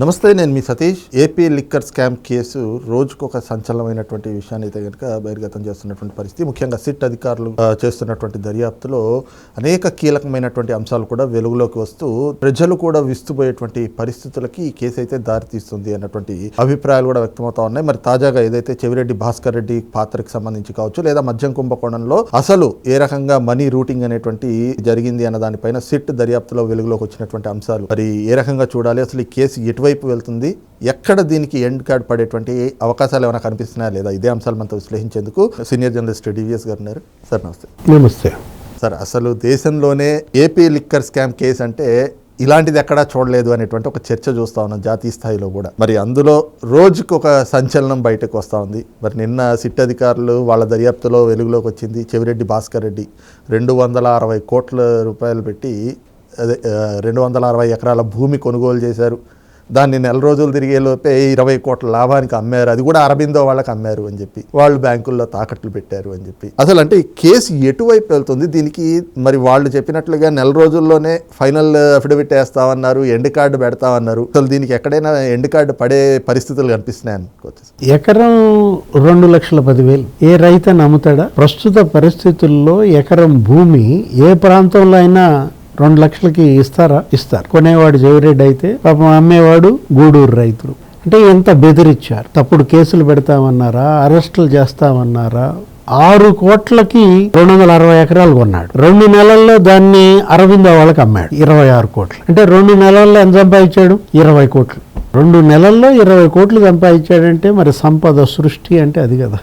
నమస్తే నేను మీ Satish. AP liquor scam case రోజుకు ఒక సంచలనమైనటువంటి విషయాన్ని అయితే కనుక బహిర్గతం చేస్తున్నటువంటి పరిస్థితి. ముఖ్యంగా సిట్ అధికారులు చేస్తున్నటువంటి దర్యాప్తులో అనేక కీలకమైనటువంటి అంశాలు కూడా వెలుగులోకి వస్తూ ప్రజలు కూడా విస్తుపోయేటువంటి పరిస్థితులకి ఈ కేసు అయితే దారితీస్తుంది అన్నటువంటి అభిప్రాయాలు కూడా వ్యక్తమవుతా ఉన్నాయి. మరి తాజాగా ఏదైతే చెవిరెడ్డి భాస్కర్ రెడ్డి పాత్రకి సంబంధించి కావచ్చు లేదా మద్యం కుంభకోణంలో అసలు ఏ రకంగా మనీ రూటింగ్ అనేటువంటి జరిగింది అన్న దానిపైన సిట్ దర్యాప్తులో వెలుగులోకి వచ్చినటువంటి అంశాలు మరి ఏ రకంగా చూడాలి? అసలు ఈ కేసు ఎటువైపు వెళ్తుంది. ఎక్కడ దీనికి ఎండ్ కార్డ్ పడేటువంటి అవకాశాలు ఏమైనా కనిపిస్తున్నాయా లేదా ఇదే అంశాలు మనతో విశ్లేషించేందుకు సీనియర్ జర్నలిస్ట్ డివిఎస్ గారు ఉన్నారు. సార్ నమస్తే. నమస్తే. సార్ అసలు దేశంలోనే ఏపీ లిక్కర్ స్కామ్ కేసు అంటే ఇలాంటిది ఎక్కడా చూడలేదు అనేటువంటి ఒక చర్చ చూస్తా ఉన్నాం జాతీయ స్థాయిలో కూడా. మరి అందులో రోజుకు ఒక సంచలనం బయటకు వస్తూ ఉంది. మరి నిన్న సిట్ అధికారులు వాళ్ళ దర్యాప్తులో వెలుగులోకి వచ్చింది చెవిరెడ్డి భాస్కర్ రెడ్డి. రెండు వందల అరవై కోట్ల రూపాయలు పెట్టి అదే రెండు వందల అరవై ఎకరాల భూమి కొనుగోలు చేశారు. దాన్ని నెల రోజులు తిరిగే లోపే ఇరవై కోట్ల లాభానికి అమ్మారు. అది కూడా అరబిందో వాళ్ళకి అమ్మారు అని చెప్పి. వాళ్ళు బ్యాంకుల్లో తాకట్లు పెట్టారు అని చెప్పి. అసలు అంటే ఈ కేసు ఎటువైపు వెళ్తుంది? దీనికి మరి వాళ్ళు చెప్పినట్లుగా నెల రోజుల్లోనే ఫైనల్ అఫిడవిట్ వేస్తామన్నారు ఎండ్ కార్డు పెడతామన్నారు. అసలు దీనికి ఎక్కడైనా ఎండ్ కార్డు పడే పరిస్థితులు కనిపిస్తున్నాయి అనుకోవచ్చు ఎకరం రెండు లక్షల పదివేలు. ఏ రైతు నమ్ముతాడా? ప్రస్తుత పరిస్థితుల్లో ఎకరం భూమి ఏ ప్రాంతంలో అయినా రెండు లక్షలకి ఇస్తారా? ఇస్తారు. కొనేవాడు జవిరెడ్డి అయితే పాపం అమ్మేవాడు గూడూరు రైతులు. అంటే ఎంత బెదిరిచ్చారు? తప్పుడు కేసులు పెడతామన్నారా? అరెస్టులు చేస్తామన్నారా? ఆరు కోట్లకి రెండు వందల అరవై ఎకరాలు కొన్నాడు. రెండు నెలల్లో దాన్ని అరవింద వాళ్ళకి అమ్మాడు. ఇరవై ఆరు కోట్లు. అంటే రెండు నెలల్లో ఎంత సంపాదించాడు? ఇరవై కోట్లు. రెండు నెలల్లో ఇరవై కోట్లు సంపాదించాడంటే మరి సంపద సృష్టి అంటే అది కదా.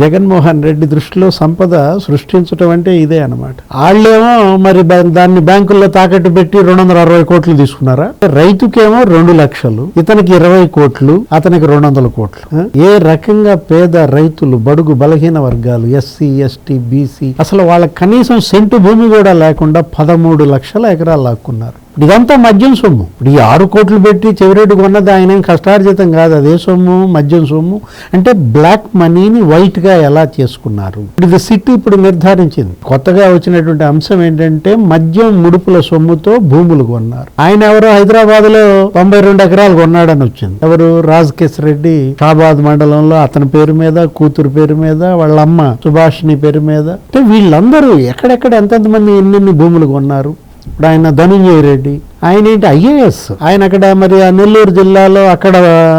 జగన్మోహన్ రెడ్డి దృష్టిలో సంపద సృష్టించడం అంటే ఇదే అనమాట వాళ్ళేమో మరి దాన్ని బ్యాంకుల్లో తాకట్టు పెట్టి రెండు వందల అరవై కోట్లు తీసుకున్నారా? రైతుకేమో రెండు లక్షలు ఇతనికి ఇరవై కోట్లు అతనికి రెండు వందల కోట్లు ఏ రకంగా పేద రైతులు బడుగు బలహీన వర్గాలు ఎస్సీ ఎస్టీ బీసీ అసలు వాళ్ళ కనీసం సెంటు భూమి కూడా లేకుండా పదమూడు లక్షల ఎకరాలు లాక్కున్నారు. ఇప్పుడు ఇదంతా మద్యం సొమ్ము. ఇప్పుడు ఈ ఆరు కోట్లు పెట్టి చెవిరెడ్డి కొన్నది ఆయన ఏం కష్టార్జితం కాదు. అదే సొమ్ము మద్యం సొమ్ము. అంటే బ్లాక్ మనీని వైట్గా ఎలా చేసుకున్నారు? ఇప్పుడు ఇది సిటీ ఇప్పుడు నిర్ధారించింది. కొత్తగా వచ్చినటువంటి అంశం ఏంటంటే మద్యం ముడుపుల సొమ్ముతో భూములు కొన్నారు. ఆయన ఎవరో హైదరాబాద్లో తొంభై రెండు ఎకరాలు కొన్నాడని వచ్చింది. ఎవరు? రాజకేశ్ రెడ్డి. షాబాద్ మండలంలో అతని పేరు మీద కూతురు పేరు మీద వాళ్ళ అమ్మ సుభాషిణి పేరు మీద. అంటే వీళ్ళందరూ ఎక్కడెక్కడ ఎంతెంత మంది ఎన్నెన్ని భూములు కొన్నారు? ఇప్పుడు ఆయన ధనుంజయ రెడ్డి. ఆయన ఏంటి? ఐఏఎస్. ఆయన అక్కడ మరి ఆ నెల్లూరు జిల్లాలో అక్కడ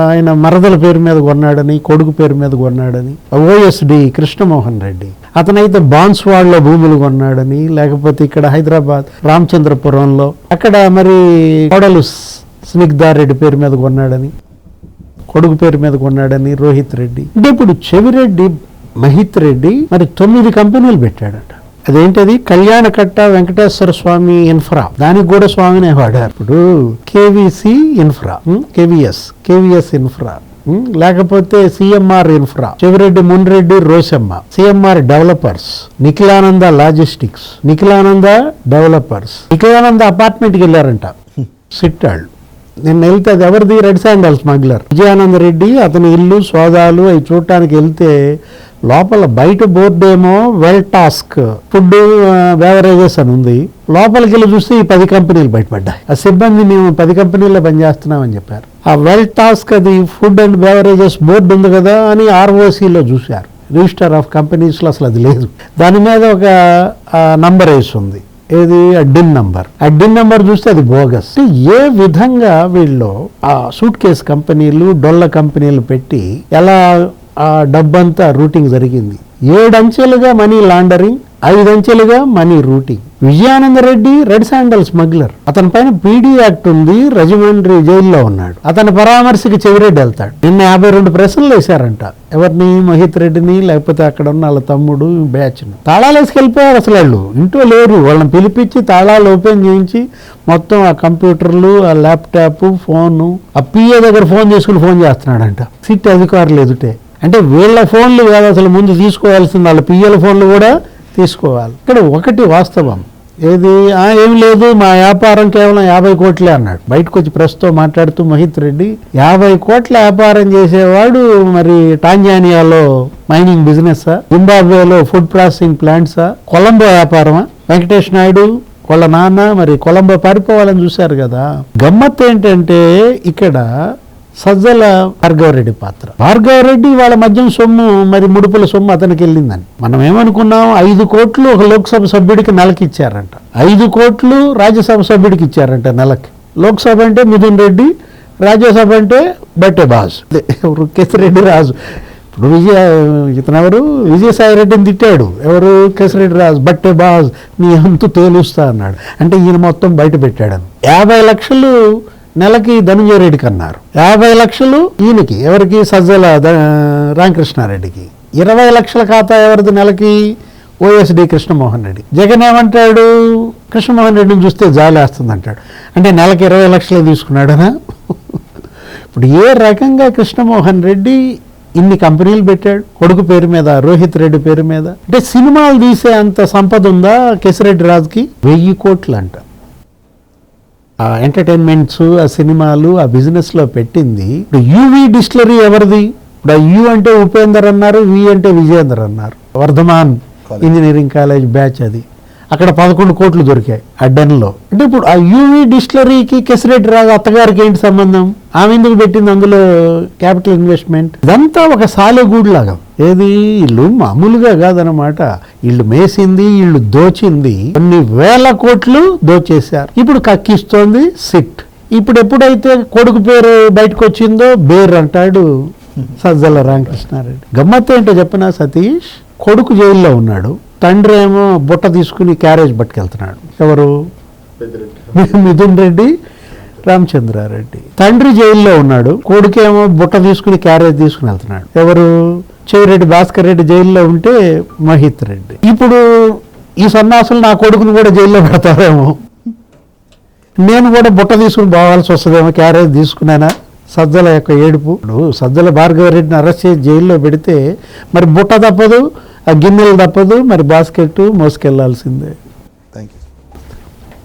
ఆయన మరదల పేరు మీద కొన్నాడని కొడుకు పేరు మీద కొన్నాడని ఓఎస్డి కృష్ణమోహన్ రెడ్డి. అతనైతే బాన్స్వాడ్లో భూములు కొన్నాడని లేకపోతే ఇక్కడ హైదరాబాద్ రామచంద్రపురంలో అక్కడ మరి కోడలు స్నిగ్ధారెడ్డి పేరు మీద కొన్నాడని కొడుకు పేరు మీద కొన్నాడని రోహిత్ రెడ్డి. అంటే ఇప్పుడు చెవిరెడ్డి మహిత్ రెడ్డి మరి తొమ్మిది కంపెనీలు పెట్టాడట. అదేంటది? కళ్యాణకట్ట వెంకటేశ్వర స్వామి ఇన్ఫ్రా. దానికి కూడా స్వామినే వాడారు. ఇప్పుడు KVC infra KVS KVS infra లేకపోతే CMR infra. Chevireddy Munreddy Rosamma CMR developers Nikhilananda logistics Nikhilananda developers. Nikhilananda అపార్ట్మెంట్కి వెళ్ళారంట. సిట్టాళ్ళు. నేను వెళ్తే అది ఎవరిది? Red sandal smuggler Vijayananda Reddy అతని ఇల్లు సోదాలు అవి చూడటానికి వెళ్తే లోపల బయట బోర్డు ఏమో వెల్ టాస్క్ ఫుడ్ బేవరేజెస్ అని ఉంది. లోపలికి వెళ్ళి చూస్తే ఈ పది కంపెనీలు బయటపడ్డాయి. ఆ సిబ్బంది మేము పది కంపెనీల్లో పనిచేస్తున్నామని చెప్పారు. ఆ వెల్ టాస్క్ అది ఫుడ్ అండ్ బేవరేజెస్ బోర్డు ఉంది కదా అని ఆర్ఓసీలో చూశారు. రిజిస్టర్ ఆఫ్ కంపెనీస్లో అసలు అది లేదు. దాని మీద ఒక నంబర్ వేసి ఉంది. ఏది? అడ్డిన్ నంబర్. అడ్డిన్ నంబర్ చూస్తే అది బోగస్. ఏ విధంగా వీళ్ళు ఆ సూట్ కేస్ కంపెనీలు డొల్ల కంపెనీలు పెట్టి ఎలా ఆ డబ్బంతా రూటింగ్ జరిగింది? ఏడంచెలుగా money laundering ఐదంచెలుగా money routing. Vijayananda Reddy red sandal smuggler అతని పైన పీడీ యాక్ట్ ఉంది రజమండ్రి జైల్లో ఉన్నాడు. అతని పరామర్శకి చెవిరెడ్డి వెళ్తాడు. నిన్న యాభై రెండు ప్రశ్నలు వేశారంట. ఎవరిని మహిత్ రెడ్డిని లేకపోతే అక్కడ ఉన్న వాళ్ళ తమ్ముడు బ్యాచ్ తాళాలు వేసుకెళ్ళిపోయారు అసలు వాళ్ళు. ఇంట్లో లేరు. వాళ్ళని పిలిపించి తాళాలు ఓపెన్ చేయించి మొత్తం ఆ కంప్యూటర్లు ఆ ల్యాప్టాప్ ఫోను ఆ పిఏ దగ్గర ఫోన్ చేసుకుని ఫోన్ చేస్తున్నాడంట. సిట్ అధికారులు ఎదుటే. అంటే వీళ్ళ ఫోన్లు కాదు అసలు ముందు తీసుకోవాల్సింది వాళ్ళ పిఎల ఫోన్లు కూడా తీసుకోవాలి. ఇక్కడ ఒకటి వాస్తవం. ఏది? ఏం లేదు మా వ్యాపారం కేవలం యాభై కోట్లే అన్నాడు. బయటకు వచ్చి ప్రెస్తో మాట్లాడుతూ మహిత్ రెడ్డి యాభై కోట్ల వ్యాపారం చేసేవాడు మరి టాంజానియాలో మైనింగ్ బిజినెస్సా? జింబాబ్వేలో ఫుడ్ ప్రాసెసింగ్ ప్లాంట్సా? కొలంబో వ్యాపారమా? వెంకటేష్ నాయుడు వాళ్ళ నాన్న మరి కొలంబో పారిపోవాలని చూశారు కదా. గమ్మత్ ఏంటంటే ఇక్కడ సజ్జల భార్గవరెడ్డి పాత్ర. భార్గవరెడ్డి వాళ్ళ మద్యం సొమ్ము మరి ముడుపుల సొమ్ము అతనికి వెళ్ళిందని. మనం ఏమనుకున్నాం ఐదు కోట్లు ఒక లోక్సభ సభ్యుడికి నెలకి ఇచ్చారంట. ఐదు కోట్లు రాజ్యసభ సభ్యుడికి ఇచ్చారంట నెలకి. లోక్సభ అంటే మిథున్ రెడ్డి రాజ్యసభ అంటే బట్టే బాస్. రెడ్డి రాజు. ఇప్పుడు విజయ ఇతను ఎవరు? విజయసాయి రెడ్డిని తిట్టాడు. ఎవరు? కేసిరెడ్డి రాజు. బట్టే బాస్ నీ అంతు తేలుస్తా అన్నాడు. అంటే ఈయన మొత్తం బయట పెట్టాడని. యాభై లక్షలు నెలకి ధనంజయ రెడ్డికి అన్నారు యాభై లక్షలు ఈయనకి ఎవరికి? సజ్జల రామకృష్ణారెడ్డికి. ఇరవై లక్షల ఖాతా ఎవరిది నెలకి? ఓఎస్డి కృష్ణమోహన్ రెడ్డి. జగన్ ఏమంటాడు? కృష్ణమోహన్ రెడ్డిని చూస్తే జాలేస్తుంది అంటాడు అంటే నెలకి ఇరవై లక్షలు తీసుకున్నాడనా? ఇప్పుడు ఏ రకంగా కృష్ణమోహన్ రెడ్డి ఇన్ని కంపెనీలు పెట్టాడు? కొడుకు పేరు మీద రోహిత్ రెడ్డి పేరు మీద? అంటే సినిమాలు తీసే అంత సంపద ఉందా కేసిరెడ్డి రాజుకి? వెయ్యి కోట్లు అంట ఆ ఎంటర్టైన్మెంట్స్ ఆ సినిమాలు ఆ బిజినెస్లో పెట్టింది. ఇప్పుడు యూవి డిస్టిలరీ ఎవరిది? ఇప్పుడు ఆ యు అంటే ఉపేందర్ అన్నారు వి అంటే విజయేందర్ అన్నారు. వర్ధమాన్ ఇంజనీరింగ్ కాలేజ్ బ్యాచ్ అది. అక్కడ పదకొండు కోట్లు దొరికాయి ఆ డెన్లో. అంటే ఇప్పుడు ఆ యూవీ డిస్టిలరీకి కెసిరెడ్డి రాజు అత్తగారికి ఏంటి సంబంధం? ఆమె ఎందుకు పెట్టింది అందులో క్యాపిటల్ ఇన్వెస్ట్మెంట్? ఇదంతా ఒక సాలెగూడు లాగా ఏది? ఇల్లు మామూలుగా కాదనమాట ఇల్లు మేసింది ఇల్లు దోచింది. కొన్ని వేల కోట్లు దోచేశారు. ఇప్పుడు కక్కిస్తోంది సిట్. ఇప్పుడు ఎప్పుడైతే కొడుకు పేరు బయటకు వచ్చిందో బేర్ అంటాడు సజ్జల రామకృష్ణారెడ్డి. గమ్మత్తు ఏంటో చెప్పిన సతీష్? కొడుకు జైల్లో ఉన్నాడు. తండ్రి ఏమో బుట్ట తీసుకుని క్యారేజ్ పట్టుకెళ్తున్నాడు. ఎవరు? మిథున్ రెడ్డి రామచంద్రారెడ్డి. తండ్రి జైల్లో ఉన్నాడు. కొడుకేమో బుట్ట తీసుకుని క్యారేజ్ తీసుకుని వెళ్తున్నాడు. ఎవరు? చెవిరెడ్డి భాస్కర్ రెడ్డి జైల్లో ఉంటే మహిత్ రెడ్డి. ఇప్పుడు ఈ సన్నాసులు నా కొడుకును కూడా జైల్లో పెడతారేమో. నేను కూడా బుట్ట తీసుకుని పోవాల్సి వస్తుందేమో క్యారేజ్ తీసుకున్నానా సజ్జల యొక్క ఏడుపు. సజ్జల భార్గవ రెడ్డిని అరెస్ట్ చేసి జైల్లో పెడితే మరి బుట్ట తప్పదు ఆ గిన్నెలు తప్పదు మరి బాస్కెట్ మోసుకెళ్ళాల్సిందే.